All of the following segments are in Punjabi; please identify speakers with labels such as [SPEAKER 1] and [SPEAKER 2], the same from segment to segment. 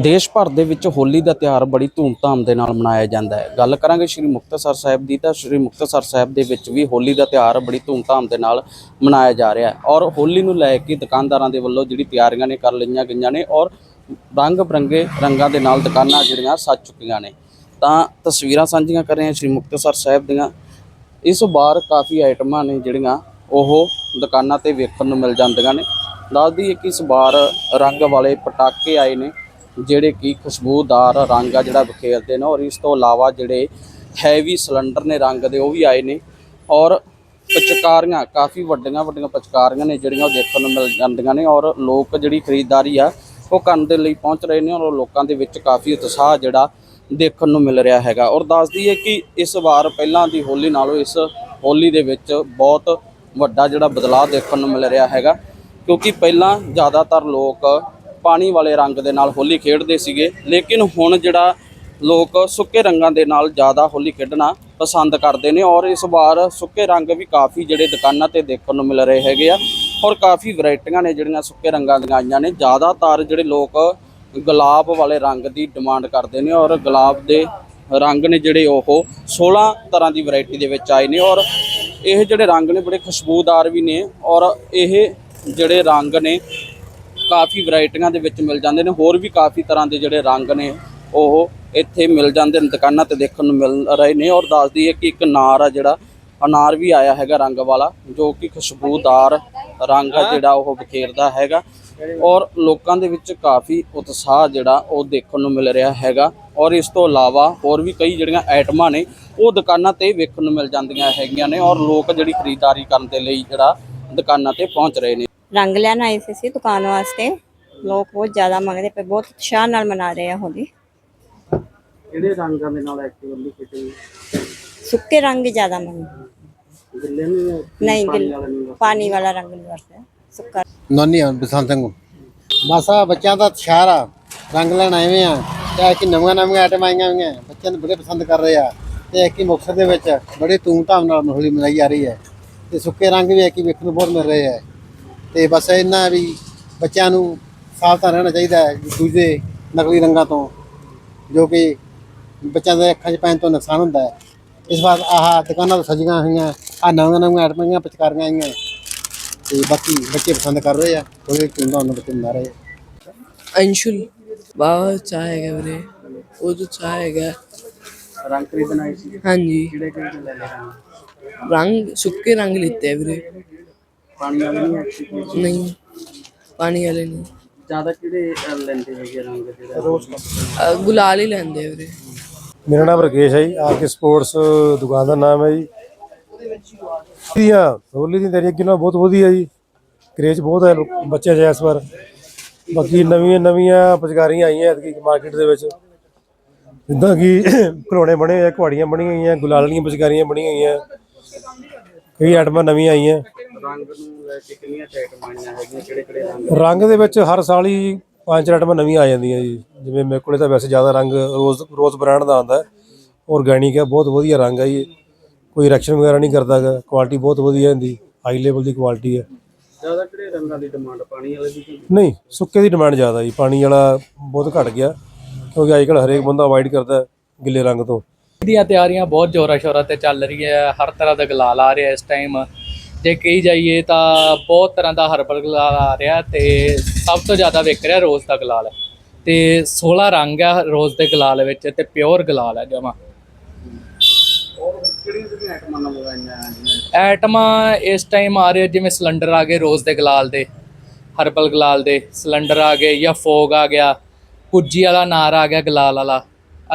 [SPEAKER 1] ਦੇਸ਼ ਭਰ ਦੇ ਵਿੱਚ ਹੋਲੀ ਦਾ ਤਿਉਹਾਰ ਬੜੀ ਧੂਮਧਾਮ ਦੇ ਨਾਲ ਮਨਾਇਆ ਜਾਂਦਾ ਹੈ। ਗੱਲ ਕਰਾਂਗੇ ਸ਼੍ਰੀ ਮੁਕਤਸਰ ਸਾਹਿਬ ਦੀ, ਤਾਂ ਸ਼੍ਰੀ ਮੁਕਤਸਰ ਸਾਹਿਬ ਦੇ ਵਿੱਚ ਵੀ ਹੋਲੀ ਦਾ ਤਿਉਹਾਰ ਬੜੀ ਧੂਮਧਾਮ ਦੇ ਨਾਲ ਮਨਾਇਆ ਜਾ ਰਿਹਾ ਹੈ। ਔਰ ਹੋਲੀ ਨੂੰ ਲੈ ਕੇ ਦੁਕਾਨਦਾਰਾਂ ਦੇ ਵੱਲੋਂ ਜਿਹੜੀ ਤਿਆਰੀਆਂ ਨੇ ਕਰ ਲਈਆਂ ਗਈਆਂ ਨੇ ਔਰ ਰੰਗ ਬਰੰਗੇ ਰੰਗਾਂ ਦੇ ਨਾਲ ਦੁਕਾਨਾਂ ਜਿਹੜੀਆਂ ਸੱਜ ਚੁੱਕੀਆਂ ਨੇ। ਤਾਂ ਤਸਵੀਰਾਂ ਸਾਂਝੀਆਂ ਕਰ ਰਹੇ ਹਾਂ ਸ਼੍ਰੀ ਮੁਕਤਸਰ ਸਾਹਿਬ ਦੀਆਂ। ਇਸ ਵਾਰ ਕਾਫੀ ਆਈਟਮਾਂ ਨੇ ਜਿਹੜੀਆਂ ਉਹ ਦੁਕਾਨਾਂ ਤੇ ਵੇਖਣ ਨੂੰ ਮਿਲ ਜਾਂਦੀਆਂ ਨੇ। ਦੱਸਦੀ ਹੈ ਕਿ ਇਸ ਵਾਰ ਰੰਗ ਵਾਲੇ ਪਟਾਕੇ ਆਏ ਨੇ। ਜਿਹੜੇ ਕਿ ਖੁਸ਼ਬੂਦਾਰ ਰੰਗ ਆ ਜਿਹੜਾ ਬਖੇਰਦੇ ਨੇ ਔਰ ਇਸ ਤੋਂ ਇਲਾਵਾ ਜਿਹੜੇ ਹੈਵੀ ਸਿਲੰਡਰ ਨੇ ਰੰਗ ਦੇ, ਉਹ ਵੀ ਆਏ ਨੇ। ਔਰ ਪਚਕਾਰੀਆਂ, ਕਾਫੀ ਵੱਡੀਆਂ ਵੱਡੀਆਂ ਪਚਕਾਰੀਆਂ ਨੇ ਜਿਹੜੀਆਂ ਉਹ ਦੇਖਣ ਨੂੰ ਮਿਲ ਜਾਂਦੀਆਂ ਨੇ ਔਰ ਲੋਕ ਜਿਹੜੀ ਖਰੀਦਦਾਰੀ ਆ, ਉਹ ਕਰਨ ਦੇ ਲਈ ਪਹੁੰਚ ਰਹੇ ਨੇ ਔਰ ਲੋਕਾਂ ਦੇ ਵਿੱਚ ਕਾਫੀ ਉਤਸ਼ਾਹ ਜਿਹੜਾ ਦੇਖਣ ਨੂੰ ਮਿਲ ਰਿਹਾ ਹੈਗਾ। ਔਰ ਦੱਸਦੀ ਹੈ ਕਿ ਇਸ ਵਾਰ ਪਹਿਲਾਂ ਦੀ ਹੋਲੀ ਨਾਲੋਂ ਇਸ ਹੋਲੀ ਦੇ ਵਿੱਚ ਬਹੁਤ ਵੱਡਾ ਜਿਹੜਾ ਬਦਲਾਅ ਦੇਖਣ ਨੂੰ ਮਿਲ ਰਿਹਾ ਹੈਗਾ, ਕਿਉਂਕਿ ਪਹਿਲਾਂ ਜ਼ਿਆਦਾਤਰ ਲੋਕ ਪਾਣੀ ਵਾਲੇ ਰੰਗ ਦੇ ਨਾਲ ਹੋਲੀ ਖੇਡਦੇ ਸੀਗੇ। ਲੇਕਿਨ ਹੁਣ ਜਿਹੜਾ ਲੋਕ ਸੁੱਕੇ ਰੰਗਾਂ ਦੇ ਨਾਲ ਜ਼ਿਆਦਾ ਹੋਲੀ ਖੇਡਣਾ ਪਸੰਦ ਕਰਦੇ ਨੇ ਔਰ ਇਸ ਵਾਰ ਸੁੱਕੇ ਰੰਗ ਵੀ ਕਾਫੀ ਜਿਹੜੇ ਦੁਕਾਨਾਂ ਤੇ ਦੇਖਣ ਨੂੰ ਮਿਲ ਰਹੇ ਹੈਗੇ ਆ ਔਰ ਕਾਫੀ ਵੈਰਾਈਟੀਆਂ ਨੇ ਜਿਹੜੀਆਂ ਸੁੱਕੇ ਰੰਗਾਂ ਦੀਆਂ ਆਈਆਂ ਨੇ। ਜ਼ਿਆਦਾਤਰ ਜਿਹੜੇ ਲੋਕ ਗੁਲਾਬ ਵਾਲੇ ਰੰਗ ਦੀ ਡਿਮਾਂਡ ਕਰਦੇ ਨੇ ਔਰ ਗੁਲਾਬ ਦੇ ਰੰਗ ਨੇ ਜਿਹੜੇ ਉਹ 16 ਤਰ੍ਹਾਂ ਦੀ ਵੈਰਾਈਟੀ ਦੇ ਵਿੱਚ ਆਏ ਨੇ ਔਰ ਇਹ ਜਿਹੜੇ ਰੰਗ ਨੇ ਬੜੇ ਖੁਸ਼ਬੂਦਾਰ ਵੀ ਨੇ ਔਰ ਇਹ ਜਿਹੜੇ ਰੰਗ ਨੇ ਕਾਫੀ ਵੈਰਾਈਟੀਆਂ ਦੇ ਵਿੱਚ ਮਿਲ ਜਾਂਦੇ ਨੇ ਹੋਰ ਵੀ ਕਾਫੀ ਤਰ੍ਹਾਂ ਦੇ ਜਿਹੜੇ ਰੰਗ ਨੇ ਉਹ ਇੱਥੇ ਮਿਲ ਜਾਂਦੇ ਨੇ ਦੁਕਾਨਾਂ ਤੇ ਦੇਖਣ ਨੂੰ ਮਿਲ ਰਹੇ ਨੇ ਔਰ ਦੱਸਦੀ ਹੈ ਕਿ ਇੱਕ ਅਨਾਰ ਆ ਜਿਹੜਾ ਅਨਾਰ ਵੀ ਆਇਆ ਹੈਗਾ ਰੰਗ ਵਾਲਾ ਜੋ ਕਿ ਖੁਸ਼ਬੂਦਾਰ ਰੰਗ ਆ ਜਿਹੜਾ ਉਹ ਬਖੇਰਦਾ ਹੈਗਾ ਔਰ ਲੋਕਾਂ ਦੇ ਵਿੱਚ ਕਾਫੀ ਉਤਸ਼ਾਹ ਜਿਹੜਾ ਉਹ ਦੇਖਣ ਨੂੰ ਮਿਲ ਰਿਹਾ ਹੈਗਾ ਔਰ ਇਸ ਤੋਂ ਇਲਾਵਾ ਹੋਰ ਵੀ ਕਈ ਜਿਹੜੀਆਂ ਆਈਟਮਾਂ ਨੇ ਉਹ ਦੁਕਾਨਾਂ ਤੇ ਵੇਖਣ ਨੂੰ ਮਿਲ ਜਾਂਦੀਆਂ ਹੈਗੀਆਂ ਨੇ ਔਰ ਲੋਕ ਜਿਹੜੀ ਖਰੀਦਦਾਰੀ ਕਰਨ ਦੇ ਲਈ ਜਿਹੜਾ ਦੁਕਾਨਾਂ ਤੇ ਪਹੁੰਚ ਰਹੇ ਨੇ।
[SPEAKER 2] ਰੰਗ ਲੈਣ ਆਏ ਸੀ ਅਸੀਂ ਦੁਕਾਨ ਵਾਸਤੇ। ਲੋਕ ਬਹੁਤ ਜ਼ਿਆਦਾ ਮੰਗਦੇ ਪਏ ਬਹੁਤ ਉਤਸ਼ਾਹ ਨਾਲ ਮਨਾ ਰਹੇ ਆ ਹੋਲੀ।
[SPEAKER 1] ਕਿਹੜੇ ਰੰਗਾਂ ਦੇ ਨਾਲ ਐਕਟਿਵਲੀ ਖੇਡੀ?
[SPEAKER 2] ਸੁੱਕੇ ਰੰਗ ਜ਼ਿਆਦਾ ਮੰਗਦੇ।
[SPEAKER 1] ਗਿੱਲੇ ਨਹੀਂ
[SPEAKER 2] ਨਹੀਂ ਗਿੱਲ ਪਾਣੀ ਵਾਲਾ ਰੰਗ ਨਹੀਂ ਵਰਤਿਆ ਸੁੱਕਾ
[SPEAKER 3] ਨੋਨੀ ਆ ਬਸੰਤ ਸਿੰਘ ਬਸ ਆ ਬੱਚਿਆਂ ਦਾ ਸ਼ਹਿਰ ਆ ਰੰਗ ਲੈਣ ਆਏ ਆ। ਤੇ ਕਿ ਨਵੀਆਂ ਨਵੀਆਂ ਆਈਟਮ ਆਈਆਂ ਹੋਈਆਂ ਬੱਚਿਆਂ ਨੂੰ ਬੜੇ ਪਸੰਦ ਕਰ ਰਹੇ ਆ। ਤੇ ਇੱਕ ਹੀ ਮੁਕਤਸਰ ਦੇ ਵਿੱਚ ਬੜੀ ਧੂਮਧਾਮ ਨਾਲ ਹੋਲੀ ਮਨਾਈ ਜਾ ਰਹੀ ਹੈ। ਤੇ ਸੁੱਕੇ ਰੰਗ ਵੀ ਇੱਕ ਹੀ ਵੇਖਣ ਨੂੰ ਬਹੁਤ ਮਿਲ ਰਹੇ ਆ। ਤੇ ਬਸ ਇਹਨਾਂ ਵੀ ਬੱਚਿਆਂ ਨੂੰ ਸਾਵਧਾਨ ਰਹਿਣਾ ਚਾਹੀਦਾ ਹੈ ਦੂਜੇ ਨਕਲੀ ਰੰਗਾਂ ਤੋਂ ਜੋ ਕਿ ਬੱਚਿਆਂ ਦੇ ਅੱਖਾਂ 'ਚ ਪੈਣ ਤੋਂ ਨੁਕਸਾਨ ਹੁੰਦਾ ਹੈ। ਇਸ ਵਾਰ ਆਹ ਦੁਕਾਨਾਂ ਤੋਂ ਸਜੀਆਂ ਹੋਈਆਂ ਆ ਨਵੀਆਂ ਨਵੀਆਂ ਆਈਟਮਾਂ ਪਿਚਕਾਰੀਆਂ ਆਈਆਂ। ਤੇ ਬਾਕੀ ਬੱਚੇ ਪਸੰਦ ਕਰ ਰਹੇ ਆ ਕੋਈ ਕਿੰਨਾ ਉਹਨਾਂ ਬੱਚੇ ਬਣਾ ਰਹੇ ਆ।
[SPEAKER 4] ਅੰਸ਼ੁਲ ਬਹੁਤ ਚਾਹ ਹੈਗਾ ਵੀਰੇ ਉਹ ਤੋਂ ਚਾਹ ਹੈਗਾ।
[SPEAKER 1] ਰੰਗ ਖਰੀਦਣ ਸੀ।
[SPEAKER 4] ਹਾਂਜੀ।
[SPEAKER 1] ਕਿਹੜੇ ਕਿਹੜੇ ਲੈ ਲੈ ਰੰਗ
[SPEAKER 4] ਸੁੱਕੇ ਰੰਗ ਲਿੱਤੇ ਵੀਰੇ।
[SPEAKER 1] ਪਾਣੀ ਵਾਲੇ ਨਹੀਂ ਐਕਟਿਵ
[SPEAKER 4] ਨਹੀਂ ਪਾਣੀ ਵਾਲੇ ਨਹੀਂ।
[SPEAKER 1] ਜ਼ਿਆਦਾ ਕਿਹੜੇ ਲੈਂਦੇ ਹੈਗੇ ਰੰਗ ਜਿਹੜਾ? ਰੋਜ਼
[SPEAKER 4] ਅਹ ਗੁਲਾਲ ਹੀ ਲੈਂਦੇ ਵੀਰੇ।
[SPEAKER 5] ਮੇਰਾ ਨਾਮ ਰਕੇਸ਼ ਹੈ ਜੀ ਆਰ ਕੇ ਸਪੋਰਟਸ ਦੁਕਾਨ ਦਾ ਨਾਮ ਹੈ ਜੀ। ਦੀਆਂ ਹੋਲੀ ਦੀ ਤਿਆਰੀ ਕਿੰਨਾ ਬਹੁਤ ਵਧੀਆ ਜੀ। ਕਰੇਜ ਬਹੁਤ ਹੈ ਲੋਕ- ਬੱਚਿਆਂ 'ਚ ਇਸ ਵਾਰ। ਬਾਕੀ ਨਵੀਆਂ ਨਵੀਆਂ ਪਚਕਾਰੀਆਂ ਆਈਆਂ ਐਤਕੀ ਮਾਰਕੀਟ ਦੇ ਵਿੱਚ। ਜਿੱਦਾਂ ਕਿ ਖਿਡੌਣੇ ਬਣੇ ਹੋਏ ਆ ਕੁਹਾੜੀਆਂ ਬਣੀਆਂ ਹੋਈਆਂ ਗੁਲਾਲ ਵਾਲੀਆਂ ਪਚਕਾਰੀਆਂ ਬਣੀਆਂ ਹੋਈਆਂ। ਕਈ ਆਈਟਮਾਂ ਨਵੀਆਂ ਆਈਆਂ।
[SPEAKER 1] ਰੰਗ ਨੂੰ ਲੈ ਕੇ ਕਿੰਨੀਆਂ ਆਈਟਮਾਂ ਆਈਆਂ ਹੈਗੀਆਂ ਕਿਹੜੇ ਕਿਹੜੇ ਰੰਗ?
[SPEAKER 5] ਰੰਗ ਦੇ ਵਿੱਚ ਹਰ ਸਾਲ ਹੀ ਪੰਜ ਚਾਰ ਆਈਟਮਾਂ ਨਵੀਆਂ ਆ ਜਾਂਦੀਆਂ ਜੀ। ਜਿਵੇਂ ਮੇਰੇ ਕੋਲੇ ਤਾਂ ਵੈਸੇ ਜ਼ਿਆਦਾ ਰੰਗ ਰੋਜ਼ ਰੋਜ਼ ਬ੍ਰਾਂਡ ਦਾ ਆਉਂਦਾ। ਆਰਗੈਨਿਕ ਹੈ ਬਹੁਤ ਵਧੀਆ ਰੰਗ ਹੈ ਜੀ। ਕੋਈ ਰਿਐਕਸ਼ਨ ਵਗੈਰਾ ਨਹੀਂ ਕਰਦਾ ਗਾ। ਕੁਆਲਿਟੀ ਬਹੁਤ ਵਧੀਆ ਹੁੰਦੀ। ਹਾਈ ਲੈਵਲ ਦੀ ਕੁਆਲਿਟੀ ਹੈ
[SPEAKER 1] ਜ਼ਿਆਦਾ ਕਿਹੜੇ ਰੰਗਾਂ ਦੀ ਡਿਮਾਂਡ ਪਾਣੀ ਵਾਲੇ ਦੀ
[SPEAKER 5] ਨਹੀਂ ਸੁੱਕੇ ਦੀ ਡਿਮਾਂਡ ਜ਼ਿਆਦਾ ਜੀ। ਪਾਣੀ ਵਾਲਾ ਬਹੁਤ ਘਟ ਗਿਆ। ਕਿਉਂਕਿ ਅੱਜ ਕੱਲ੍ਹ ਹਰੇਕ ਬੰਦਾ ਅਵਾਇਡ ਕਰਦਾ ਗਿੱਲੇ ਰੰਗ ਤੋਂ।
[SPEAKER 6] ਦੀਆਂ ਤਿਆਰੀਆਂ ਬਹੁਤ ਜ਼ੋਰਾਂ ਸ਼ੋਰਾਂ ਤੇ ਚੱਲ ਰਹੀ ਹੈ ਹਰ ਤਰ੍ਹਾਂ ਦਾ ਗੁਲਾਲ ਆ ਰਿਹਾ ਇਸ ਟਾਈਮ ਜੇ ਕਹੀ ਜਾਈਏ ਤਾਂ ਬਹੁਤ ਤਰ੍ਹਾਂ ਦਾ ਹਰਬਲ ਗੁਲਾਲ ਆ ਰਿਹਾ ਤੇ ਸਭ ਤੋਂ ਜ਼ਿਆਦਾ ਵਿਕ ਰਿਹਾ ਰੋਜ਼ ਦਾ ਗੁਲਾਲ ਤੇ 16 ਰੰਗ ਆ ਰੋਜ਼ ਦੇ ਗੁਲਾਲ ਵਿੱਚ ਤੇ ਪਿਓਰ ਗੁਲਾਲ ਹੈ ਜਮਾ।
[SPEAKER 1] ਆਈਟਮਾਂ
[SPEAKER 6] ਐਟਮਾਂ ਇਸ ਟਾਈਮ ਆ ਰਹੇ ਜਿਵੇਂ ਸਿਲੰਡਰ ਆ ਗਏ ਰੋਜ਼ ਦੇ ਗੁਲਾਲ ਦੇ ਹਰਬਲ ਗੁਲਾਲ ਦੇ ਸਿਲੰਡਰ ਆ ਗਏ ਜਾਂ ਫੋਗ ਆ ਗਿਆ ਕੁੱਜੀ ਵਾਲਾ ਨਾਰ ਆ ਗਿਆ ਗੁਲਾਲ ਵਾਲਾ।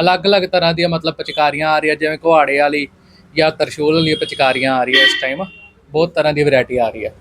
[SPEAKER 6] ਅਲੱਗ-ਅਲੱਗ ਤਰ੍ਹਾਂ ਦੀਆਂ ਮਤਲਬ ਪਿਚਕਾਰੀਆਂ ਆ ਰਹੀਆਂ, ਜਿਵੇਂ ਕੁਹਾੜੇ ਵਾਲੀ ਜਾਂ ਤਰਸ਼ੂਲ ਵਾਲੀ ਪਿਚਕਾਰੀਆਂ ਆ ਰਹੀਆਂ ਇਸ ਟਾਈਮ ਬਹੁਤ ਤਰ੍ਹਾਂ ਦੀ ਵੈਰਾਈਟੀ ਆ ਰਹੀ ਹੈ।